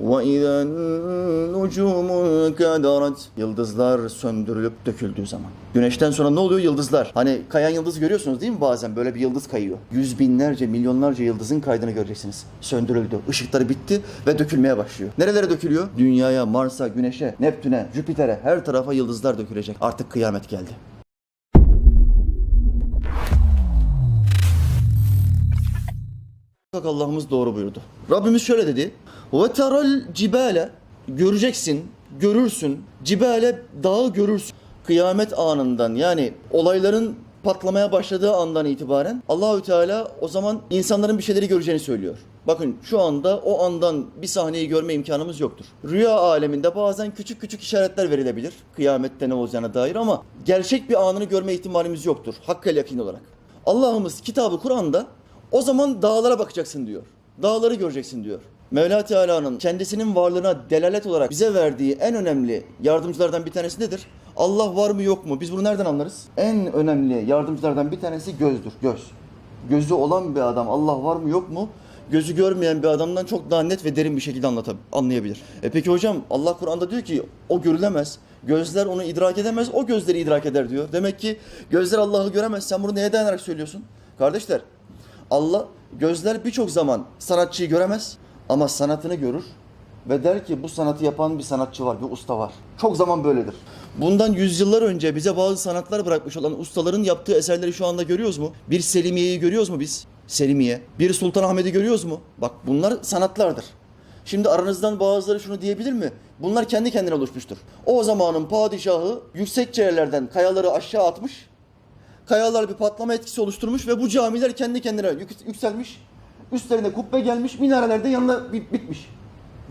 وَاِذَا النُّجُومُ كَدَرَتْ Yıldızlar söndürülüp döküldüğü zaman. Güneşten sonra ne oluyor? Yıldızlar. Hani kayan yıldız görüyorsunuz değil mi bazen? Böyle bir yıldız kayıyor. Yüz binlerce, milyonlarca yıldızın kaydını göreceksiniz. Söndürüldü. Işıkları bitti ve dökülmeye başlıyor. Nerelere dökülüyor? Dünyaya, Mars'a, Güneş'e, Neptün'e, Jüpiter'e her tarafa yıldızlar dökülecek. Artık kıyamet geldi. Bak Allah'ımız doğru buyurdu. Rabbimiz şöyle dedi. Ve teral cibale göreceksin, görürsün. Cibale dağı görürsün. Kıyamet anından yani olayların patlamaya başladığı andan itibaren Allahü Teala o zaman insanların bir şeyleri göreceğini söylüyor. Bakın şu anda o andan bir sahneyi görme imkanımız yoktur. Rüya aleminde bazen küçük küçük işaretler verilebilir. Kıyamette ne olacağına dair ama gerçek bir anını görme ihtimalimiz yoktur. Hakkal yakin olarak. Allah'ımız kitabı Kur'an'da o zaman dağlara bakacaksın diyor. Dağları göreceksin diyor. Mevla Teala'nın kendisinin varlığına delalet olarak bize verdiği en önemli yardımcılardan bir tanesi nedir? Allah var mı yok mu? Biz bunu nereden anlarız? En önemli yardımcılardan bir tanesi gözdür. Göz. Gözü olan bir adam Allah var mı yok mu? Gözü görmeyen bir adamdan çok daha net ve derin bir şekilde anlatab- anlayabilir. E peki hocam Allah Kur'an'da diyor ki o görülemez. Gözler onu idrak edemez, o gözleri idrak eder diyor. Demek ki gözler Allah'ı göremez. Sen bunu neye dayanarak söylüyorsun? Kardeşler, Allah gözler birçok zaman sanatçıyı göremez ama sanatını görür ve der ki bu sanatı yapan bir sanatçı var, bir usta var. Çok zaman böyledir. Bundan yüzyıllar önce bize bazı sanatlar bırakmış olan ustaların yaptığı eserleri şu anda görüyoruz mu? Bir Selimiye'yi görüyoruz mu biz? Selimiye. Bir Sultanahmet'i görüyoruz mu? Bak bunlar sanatlardır. Şimdi aranızdan bazıları şunu diyebilir mi? Bunlar kendi kendine oluşmuştur. O zamanın padişahı yüksek yerlerden kayaları aşağı atmış, Kayalar bir patlama etkisi oluşturmuş ve bu camiler kendi kendine yük- yükselmiş. Üstlerine kubbe gelmiş, minareler de yanına bit- bitmiş.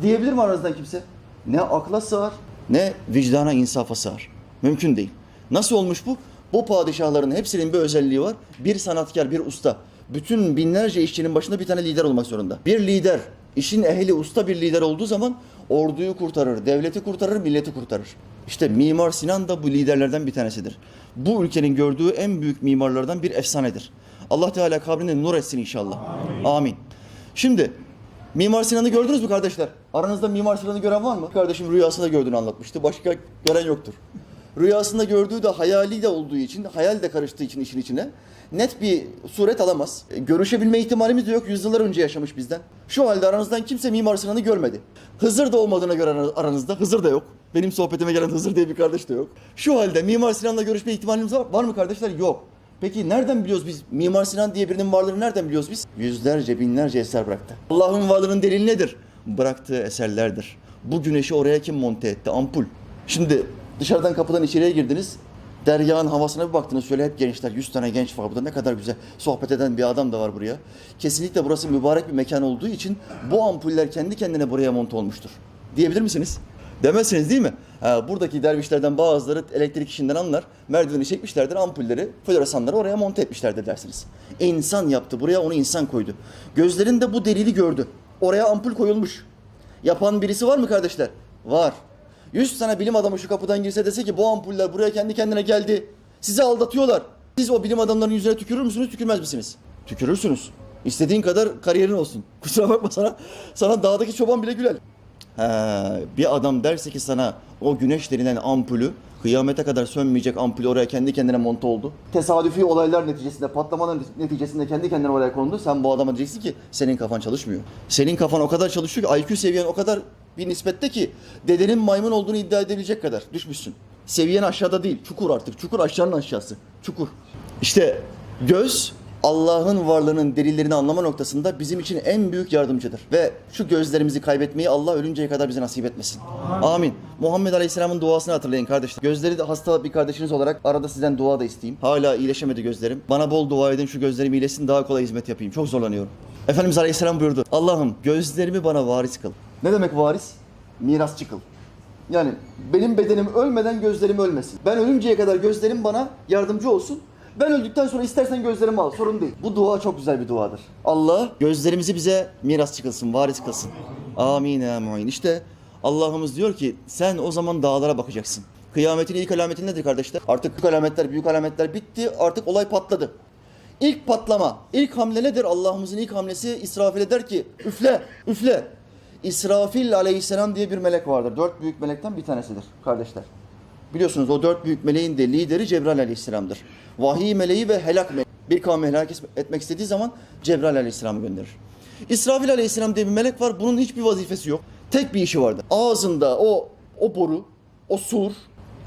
Diyebilir mi aranızdan kimse? Ne akla sığar, ne vicdana insafa sığar. Mümkün değil. Nasıl olmuş bu? Bu padişahların hepsinin bir özelliği var. Bir sanatkar, bir usta. Bütün binlerce işçinin başında bir tane lider olmak zorunda. Bir lider, işin ehli usta bir lider olduğu zaman orduyu kurtarır, devleti kurtarır, milleti kurtarır. İşte Mimar Sinan da bu liderlerden bir tanesidir. Bu ülkenin gördüğü en büyük mimarlardan bir efsanedir. Allah Teala kabrini nur etsin inşallah. Amin. Şimdi Mimar Sinan'ı gördünüz mü kardeşler? Aranızda Mimar Sinan'ı gören var mı? Kardeşim rüyasında gördüğünü anlatmıştı. Başka gören yoktur. Rüyasında gördüğü de hayali de olduğu için, hayal de karıştığı için işin içine net bir suret alamaz. E, Görüşebilme ihtimalimiz de yok. Yüzyıllar önce yaşamış bizden. Şu halde aranızdan kimse Mimar Sinan'ı görmedi. Hızır da olmadığına göre aranız- aranızda. Hızır da yok. Benim sohbetime gelen Hızır diye bir kardeş de yok. Şu halde Mimar Sinan'la görüşme ihtimalimiz var, var mı kardeşler? Yok. Peki nereden biliyoruz biz? Mimar Sinan diye birinin varlığını nereden biliyoruz biz? Yüzlerce, binlerce eser bıraktı. Allah'ın varlığının delili nedir? Bıraktığı eserlerdir. Bu güneşi oraya kim monte etti? Ampul. Şimdi dışarıdan kapıdan içeriye girdiniz. Dergahın havasına bir baktınız şöyle hep gençler, 100 tane genç var burada ne kadar güzel sohbet eden bir adam da var buraya. Kesinlikle burası mübarek bir mekan olduğu için bu ampuller kendi kendine buraya monte olmuştur. Diyebilir misiniz? Demezsiniz değil mi? Ha, buradaki dervişlerden bazıları elektrik işinden anlar. Merdiveni çekmişlerdir, ampulleri, floresanları oraya monte etmişlerdir dersiniz. İnsan yaptı, buraya onu insan koydu. Gözlerin de bu delili gördü. Oraya ampul koyulmuş. Yapan birisi var mı kardeşler? Var. 100 tane bilim adamı şu kapıdan girse dese ki bu ampuller buraya kendi kendine geldi. Sizi aldatıyorlar. Siz o bilim adamlarının yüzüne tükürür müsünüz, tükürmez misiniz? Tükürürsünüz. İstediğin kadar kariyerin olsun. Kusura bakma sana. Sana dağdaki çoban bile güler. Ha, bir adam derse ki sana o güneş denilen ampulü kıyamete kadar sönmeyecek ampul oraya kendi kendine monte oldu. Tesadüfi olaylar neticesinde, patlamaların neticesinde kendi kendine oraya kondu. Sen bu adama diyeceksin ki senin kafan çalışmıyor. Senin kafan o kadar çalışıyor ki IQ seviyen o kadar bir nispette ki dedenin maymun olduğunu iddia edebilecek kadar düşmüşsün. Seviyen aşağıda değil, çukur artık. Çukur aşağının aşağısı. Çukur. İşte göz Allah'ın varlığının delillerini anlama noktasında bizim için en büyük yardımcıdır. Ve şu gözlerimizi kaybetmeyi Allah ölünceye kadar bize nasip etmesin. Amin. Muhammed Aleyhisselam'ın duasını hatırlayın kardeşler. Gözleri de hasta bir kardeşiniz olarak arada sizden dua da isteyeyim. Hala iyileşemedi gözlerim. Bana bol dua edin şu gözlerim iyileşsin daha kolay hizmet yapayım. Çok zorlanıyorum. Efendimiz Aleyhisselam buyurdu. Allah'ım gözlerimi bana varis kıl. Ne demek varis? Mirasçı kıl. Yani benim bedenim ölmeden gözlerim ölmesin. Ben ölünceye kadar gözlerim bana yardımcı olsun. Ben öldükten sonra istersen gözlerimi al. Sorun değil. Bu dua çok güzel bir duadır. Allah gözlerimizi bize miras kılsın, varis kılsın. Amin ya muin. İşte Allah'ımız diyor ki sen o zaman dağlara bakacaksın. Kıyametin ilk alameti nedir kardeşler? Artık büyük alametler, büyük alametler bitti. Artık olay patladı. İlk patlama, ilk hamle nedir? Allah'ımızın ilk hamlesi İsrafil'e der ki üfle, üfle. İsrafil aleyhisselam diye bir melek vardır. Dört büyük melekten bir tanesidir kardeşler. Biliyorsunuz o dört büyük meleğin de lideri Cebrail aleyhisselamdır. Vahiy meleği ve helak meleği. Bir kavmi helak etmek istediği zaman Cebrail aleyhisselamı gönderir. İsrafil aleyhisselam diye bir melek var. Bunun hiçbir vazifesi yok. Tek bir işi vardır. Ağzında o o boru, o sur,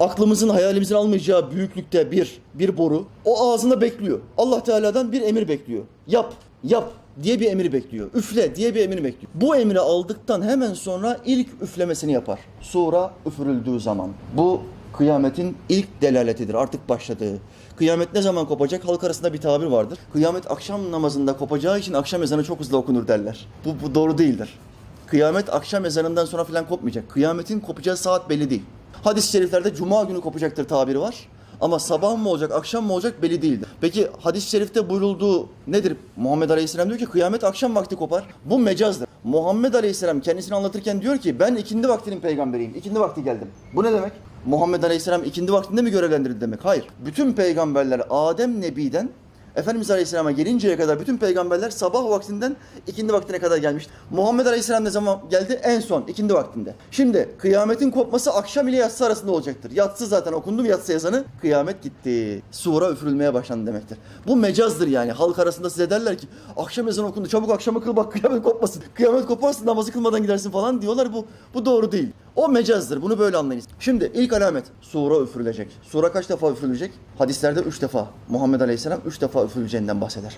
aklımızın hayalimizin almayacağı büyüklükte bir bir boru o ağzında bekliyor. Allah Teala'dan bir emir bekliyor. Yap, yap diye bir emir bekliyor. Üfle diye bir emir bekliyor. Bu emri aldıktan hemen sonra ilk üflemesini yapar. Sura üfürüldüğü zaman. Bu kıyametin ilk delaletidir. Artık başladığı. Kıyamet ne zaman kopacak? Halk arasında bir tabir vardır. Kıyamet akşam namazında kopacağı için akşam ezanı çok hızlı okunur derler. Bu, bu doğru değildir. Kıyamet akşam ezanından sonra falan kopmayacak. Kıyametin kopacağı saat belli değil. Hadis-i şeriflerde cuma günü kopacaktır tabiri var. Ama sabah mı olacak, akşam mı olacak belli değildir. Peki hadis-i şerifte buyurulduğu nedir? Muhammed Aleyhisselam diyor ki kıyamet akşam vakti kopar. Bu mecazdır. Muhammed Aleyhisselam kendisini anlatırken diyor ki ben ikindi vaktinin peygamberiyim. İkindi vakti geldim. Bu ne demek? Muhammed Aleyhisselam ikindi vaktinde mi görevlendirildi demek? Hayır. Bütün peygamberler Adem Nebi'den Efendimiz Aleyhisselam'a gelinceye kadar bütün peygamberler sabah vaktinden ikindi vaktine kadar gelmiş. Muhammed Aleyhisselam ne zaman geldi? En son ikindi vaktinde. Şimdi kıyametin kopması akşam ile yatsı arasında olacaktır. Yatsı zaten okundu mu yatsı yazanı? Kıyamet gitti. Sura üfürülmeye başlandı demektir. Bu mecazdır yani. Halk arasında size derler ki akşam ezanı okundu çabuk akşamı kıl bak kıyamet kopmasın. Kıyamet koparsın namazı kılmadan gidersin falan diyorlar. Bu, bu doğru değil. O mecazdır. Bunu böyle anlayınız. Şimdi ilk alamet sura üfürülecek. Sura kaç defa üfürülecek? Hadislerde üç defa. Muhammed Aleyhisselam üç defa üfürüleceğinden bahseder.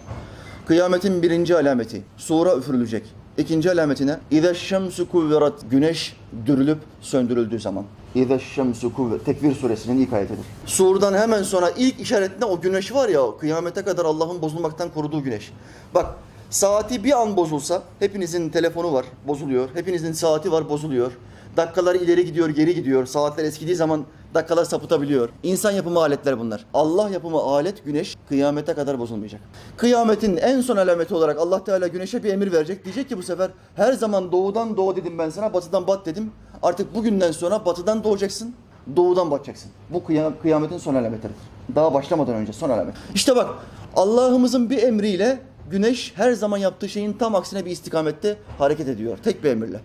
Kıyametin birinci alameti sura üfürülecek. İkinci alametine İze şemsu kuvverat güneş dürülüp söndürüldüğü zaman. İze şemsu kuvvet Tekvir suresinin ilk ayetidir. Surdan hemen sonra ilk işaretinde o güneş var ya kıyamete kadar Allah'ın bozulmaktan koruduğu güneş. Bak saati bir an bozulsa hepinizin telefonu var bozuluyor. Hepinizin saati var bozuluyor. Dakikalar ileri gidiyor, geri gidiyor. Saatler eskidiği zaman dakikalar sapıtabiliyor. İnsan yapımı aletler bunlar. Allah yapımı alet güneş kıyamete kadar bozulmayacak. Kıyametin en son alameti olarak Allah Teala güneşe bir emir verecek. Diyecek ki bu sefer her zaman doğudan doğu dedim ben sana, batıdan bat dedim. Artık bugünden sonra batıdan doğacaksın, doğudan batacaksın. Bu kıyam- kıyametin son alametidir. Daha başlamadan önce son alamet. İşte bak Allah'ımızın bir emriyle güneş her zaman yaptığı şeyin tam aksine bir istikamette hareket ediyor. Tek bir emirle.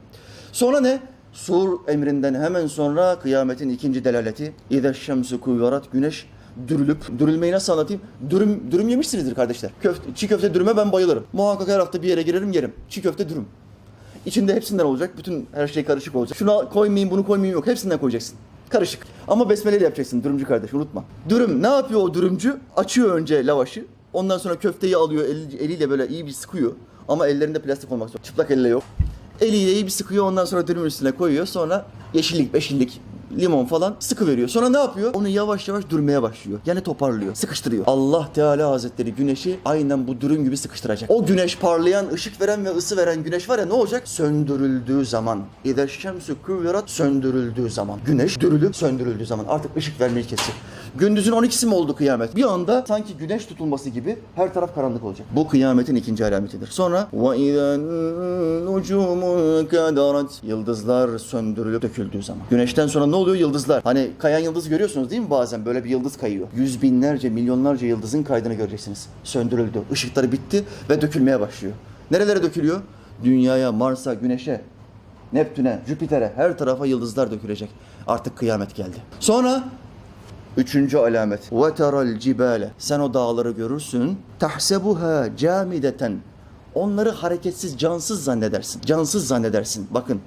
Sonra ne? Sur emrinden hemen sonra kıyametin ikinci delaleti. İze şemsu kuvverat güneş dürülüp, dürülmeyi nasıl anlatayım? Dürüm, dürüm yemişsinizdir kardeşler. Köfte, çiğ köfte dürüme ben bayılırım. Muhakkak her hafta bir yere girerim yerim. Çiğ köfte dürüm. İçinde hepsinden olacak. Bütün her şey karışık olacak. Şunu koymayayım, bunu koymayayım yok. Hepsinden koyacaksın. Karışık. Ama besmeleyle yapacaksın dürümcü kardeş unutma. Dürüm ne yapıyor o dürümcü? Açıyor önce lavaşı. Ondan sonra köfteyi alıyor eli- eliyle böyle iyi bir sıkıyor. Ama ellerinde plastik olmak zorunda. Çıplak elle yok. Eliyle iyi bir sıkıyor ondan sonra dürümün üstüne koyuyor. Sonra yeşillik, beşillik, limon falan sıkı veriyor. Sonra ne yapıyor? Onu yavaş yavaş dürmeye başlıyor. Yani toparlıyor, sıkıştırıyor. Allah Teala Hazretleri güneşi aynen bu dürüm gibi sıkıştıracak. O güneş parlayan, ışık veren ve ısı veren güneş var ya ne olacak? Söndürüldüğü zaman. İde şemsü kuvverat söndürüldüğü zaman. Güneş dürülüp söndürüldüğü zaman. Artık ışık vermeyi kesecek. Gündüzün 12'si mi oldu kıyamet? Bir anda sanki güneş tutulması gibi her taraf karanlık olacak. Bu kıyametin ikinci alametidir. Sonra وَاِذَا النُّجُومُ كَدَرَتْ Yıldızlar söndürülüp döküldüğü zaman. Güneşten sonra ne oluyor? Yıldızlar. Hani kayan yıldız görüyorsunuz değil mi bazen? Böyle bir yıldız kayıyor. Yüz binlerce, milyonlarca yıldızın kaydını göreceksiniz. Söndürüldü. Işıkları bitti ve dökülmeye başlıyor. Nerelere dökülüyor? Dünyaya, Mars'a, Güneş'e, Neptün'e, Jüpiter'e her tarafa yıldızlar dökülecek. Artık kıyamet geldi. Sonra Üçüncü alamet. وَتَرَى الْجِبَالَ Sen o dağları görürsün. تَحْسَبُهَا camideten. Onları hareketsiz, cansız zannedersin. Cansız zannedersin. Bakın.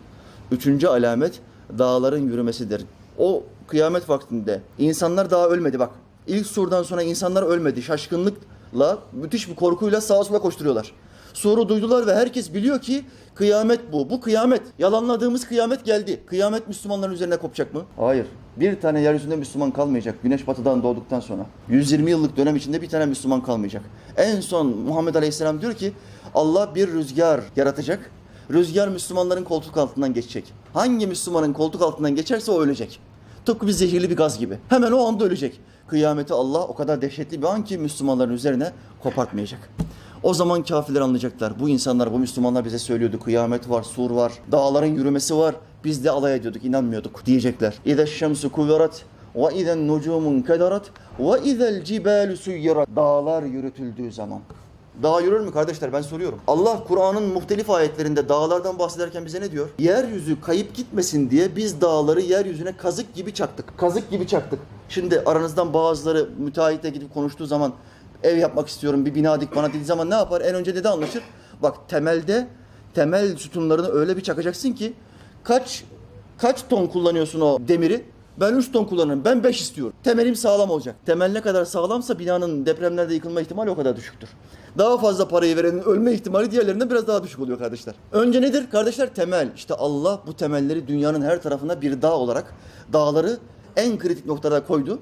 Üçüncü alamet dağların yürümesidir. O kıyamet vaktinde insanlar daha ölmedi bak. İlk surdan sonra insanlar ölmedi. Şaşkınlıkla, müthiş bir korkuyla sağa sola koşturuyorlar. Soru duydular ve herkes biliyor ki kıyamet bu. Bu kıyamet. Yalanladığımız kıyamet geldi. Kıyamet Müslümanların üzerine kopacak mı? Hayır. Bir tane yeryüzünde Müslüman kalmayacak. Güneş batıdan doğduktan sonra. 120 yıllık dönem içinde bir tane Müslüman kalmayacak. En son Muhammed Aleyhisselam diyor ki Allah bir rüzgar yaratacak. Rüzgar Müslümanların koltuk altından geçecek. Hangi Müslümanın koltuk altından geçerse o ölecek. Tıpkı bir zehirli bir gaz gibi. Hemen o anda ölecek. Kıyameti Allah o kadar dehşetli bir an ki Müslümanların üzerine kopartmayacak. O zaman kafirler anlayacaklar. Bu insanlar, bu Müslümanlar bize söylüyordu. Kıyamet var, sur var, dağların yürümesi var. Biz de alay ediyorduk, inanmıyorduk diyecekler. İze şemsu kuverat ve izen nucumun kederat ve izel cibalu suyyirat. Dağlar yürütüldüğü zaman. Dağ yürür mü kardeşler ben soruyorum. Allah Kur'an'ın muhtelif ayetlerinde dağlardan bahsederken bize ne diyor? Yeryüzü kayıp gitmesin diye biz dağları yeryüzüne kazık gibi çaktık. Kazık gibi çaktık. Şimdi aranızdan bazıları müteahhitle gidip konuştuğu zaman ev yapmak istiyorum bir bina dik bana dediği zaman ne yapar? En önce dedi anlaşır. Bak temelde temel sütunlarını öyle bir çakacaksın ki kaç kaç ton kullanıyorsun o demiri? Ben 3 ton kullanırım. Ben 5 istiyorum. Temelim sağlam olacak. Temel ne kadar sağlamsa binanın depremlerde yıkılma ihtimali o kadar düşüktür. Daha fazla parayı verenin ölme ihtimali diğerlerinden biraz daha düşük oluyor kardeşler. Önce nedir kardeşler? Temel. İşte Allah bu temelleri dünyanın her tarafına bir dağ olarak dağları en kritik noktada koydu.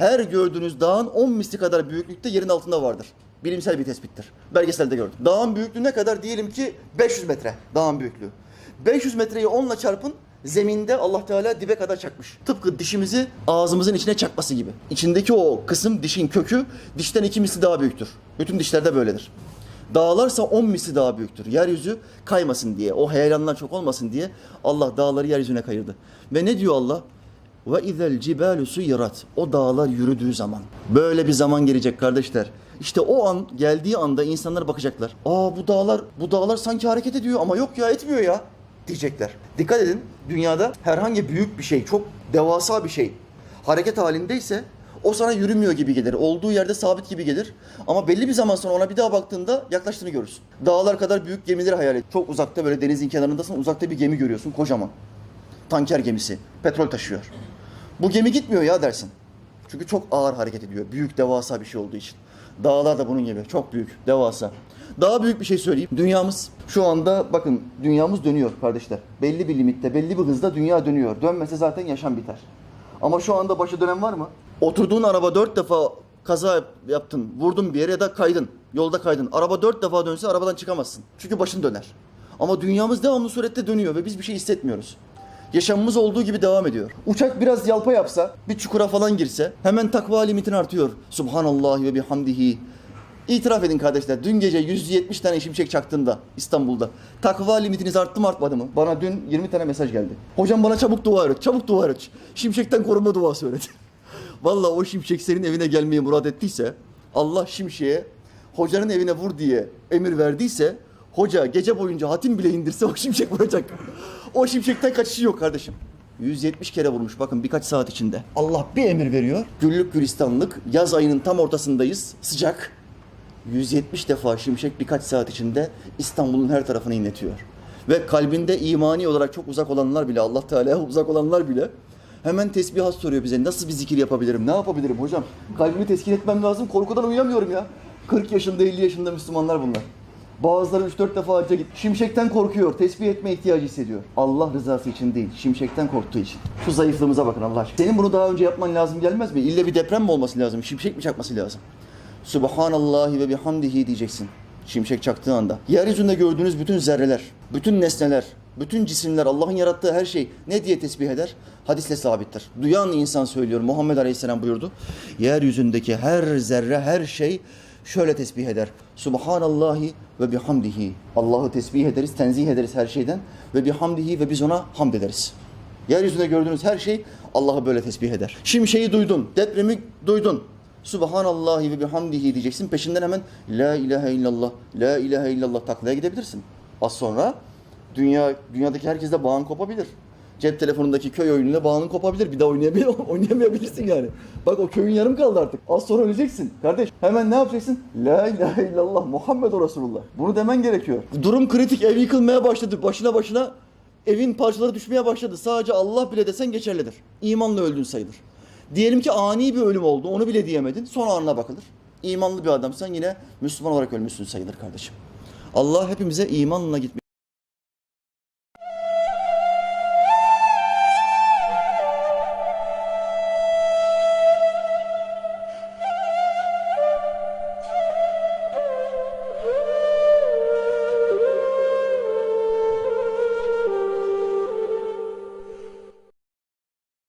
Her gördüğünüz dağın 10 misli kadar büyüklükte yerin altında vardır. Bilimsel bir tespittir. Belgeselde gördüm. Dağın büyüklüğü ne kadar? Diyelim ki 500 metre dağın büyüklüğü. 500 metreyi 10 ile çarpın zeminde Allah Teala dibe kadar çakmış. Tıpkı dişimizi ağzımızın içine çakması gibi. İçindeki o kısım dişin kökü dişten iki misli daha büyüktür. Bütün dişlerde böyledir. Dağlarsa 10 misli daha büyüktür. Yeryüzü kaymasın diye, o heyelanlar çok olmasın diye Allah dağları yeryüzüne kayırdı. Ve ne diyor Allah? Ve izel cibalu suyirat. O dağlar yürüdüğü zaman. Böyle bir zaman gelecek kardeşler. İşte o an geldiği anda insanlar bakacaklar. Aa bu dağlar bu dağlar sanki hareket ediyor ama yok ya etmiyor ya diyecekler. Dikkat edin dünyada herhangi büyük bir şey, çok devasa bir şey hareket halindeyse o sana yürümüyor gibi gelir. Olduğu yerde sabit gibi gelir. Ama belli bir zaman sonra ona bir daha baktığında yaklaştığını görürsün. Dağlar kadar büyük gemileri hayal et. Çok uzakta böyle denizin kenarındasın. Uzakta bir gemi görüyorsun kocaman. Tanker gemisi. Petrol taşıyor. Bu gemi gitmiyor ya dersin. Çünkü çok ağır hareket ediyor. Büyük, devasa bir şey olduğu için. Dağlar da bunun gibi. Çok büyük, devasa. Daha büyük bir şey söyleyeyim. Dünyamız şu anda bakın dünyamız dönüyor kardeşler. Belli bir limitte, belli bir hızda dünya dönüyor. Dönmese zaten yaşam biter. Ama şu anda başı dönen var mı? Oturduğun araba dört defa kaza yaptın, vurdun bir yere ya da kaydın. Yolda kaydın. Araba dört defa dönse arabadan çıkamazsın. Çünkü başın döner. Ama dünyamız devamlı surette dönüyor ve biz bir şey hissetmiyoruz. Yaşamımız olduğu gibi devam ediyor. Uçak biraz yalpa yapsa, bir çukura falan girse hemen takva limitin artıyor. Subhanallah ve bihamdihi. İtiraf edin kardeşler. Dün gece 170 tane şimşek çaktığında İstanbul'da. Takva limitiniz arttı mı artmadı mı? Bana dün 20 tane mesaj geldi. Hocam bana çabuk dua öğret. Çabuk dua öğret. Şimşekten korunma duası öğret. Vallahi o şimşek senin evine gelmeyi murad ettiyse Allah şimşeğe hocanın evine vur diye emir verdiyse hoca gece boyunca hatim bile indirse o şimşek vuracak. O şimşekten kaçışı yok kardeşim. 170 kere vurmuş bakın birkaç saat içinde. Allah bir emir veriyor. Güllük gülistanlık yaz ayının tam ortasındayız. Sıcak. 170 defa şimşek birkaç saat içinde İstanbul'un her tarafını inletiyor. Ve kalbinde imani olarak çok uzak olanlar bile, Allah Teala'ya uzak olanlar bile hemen tesbihat soruyor bize. Nasıl bir zikir yapabilirim, ne yapabilirim hocam? Kalbimi teskin etmem lazım, korkudan uyuyamıyorum ya. 40 yaşında, 50 yaşında Müslümanlar bunlar. Bazıları 3-4 defa hacca git. Şimşekten korkuyor, tesbih etme ihtiyacı hissediyor. Allah rızası için değil, şimşekten korktuğu için. Şu zayıflığımıza bakın Allah aşkına. Senin bunu daha önce yapman lazım gelmez mi? İlle bir deprem mi olması lazım, şimşek mi çakması lazım? Subhanallahi ve bihamdihi diyeceksin. Şimşek çaktığı anda. Yeryüzünde gördüğünüz bütün zerreler, bütün nesneler, bütün cisimler, Allah'ın yarattığı her şey ne diye tesbih eder? Hadisle sabittir. Duyan insan söylüyor. Muhammed Aleyhisselam buyurdu. Yeryüzündeki her zerre, her şey şöyle tesbih eder. Subhanallahi ve bihamdihi. Allah'ı tesbih ederiz, tenzih ederiz her şeyden. Ve bihamdihi ve biz ona hamd ederiz. Yeryüzünde gördüğünüz her şey Allah'ı böyle tesbih eder. Şimşeği duydun, depremi duydun. Subhanallahi ve bihamdihi diyeceksin. Peşinden hemen La ilahe illallah, La ilahe illallah taklaya gidebilirsin. Az sonra dünya dünyadaki herkesle bağın kopabilir. Cep telefonundaki köy oyunuyla bağın kopabilir. Bir daha oynayamay oynayamayabilirsin yani. Bak o köyün yarım kaldı artık. Az sonra öleceksin. Kardeş hemen ne yapacaksın? La ilahe illallah Muhammed Resulullah. Bunu demen gerekiyor. Durum kritik. Ev yıkılmaya başladı. Başına başına evin parçaları düşmeye başladı. Sadece Allah bile desen geçerlidir. İmanla öldün sayılır. Diyelim ki ani bir ölüm oldu. Onu bile diyemedin. Son anına bakılır. İmanlı bir adamsan yine Müslüman olarak ölmüşsün sayılır kardeşim. Allah hepimize imanla gitmeyi